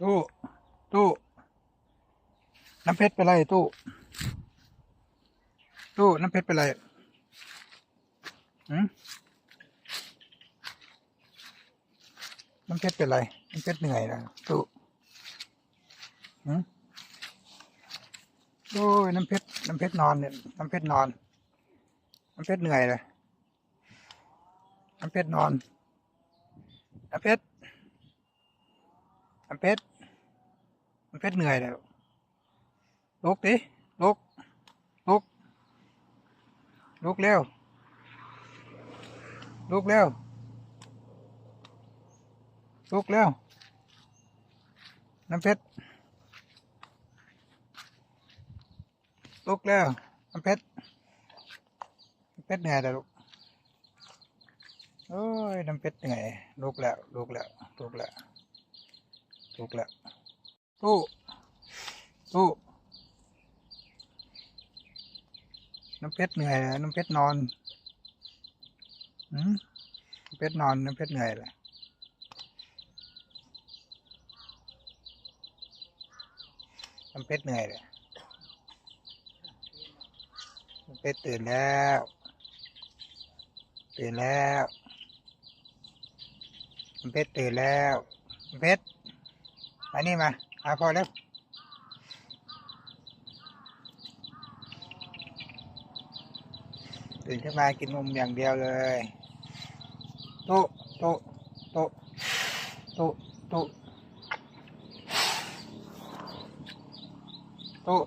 ตู้ตู้น้ำเพชรเป็นไรตู้ตู้น้ำเพชรเป็นไรหืมน้ำเพชรเป็นไรน้ำเพชรเหนื่อยนะตู้หืมโอ้ยน้ำเพชรน้ำเพชรนอนเนี่ยน้ำเพชรนอนน้ำเพชรเหนื่อยเลยน้ำเพชรนอนน้ำเพชร น้ำเพชรน้ำเพชรเหนื่อยแล้วลุกดิลุกลุกลุกเร็วลุกเร็วลุกเร็วน้ำเพชรลุกเร็วน้ำเพชรเป็ดเหนื่อยแล้วลูกโอ้ยน้ำเป็ดเหนื่อยลูกแล้วลูกแล้วลูกแล้ว ลูกแล้วตู้ตู้น้ำเป็ดเหนื่อยแล้วน้ำเป็ดนอนอืมน้ำเป็ดนอนน้ำเป็ดเหนื่อยเลยน้ำเป็ดเหนื่อยเลยน้ำเป็ดตื่นแล้วตื่นแล้วคุณเพชรตื่นแล้วเพชร อันนี้มาหาพอแล้วตื่นขึ้นมากินนมอย่างเดียวเลยโต๊ะโต๊ะโต๊ะโต๊ะโต๊ะโต๊ะ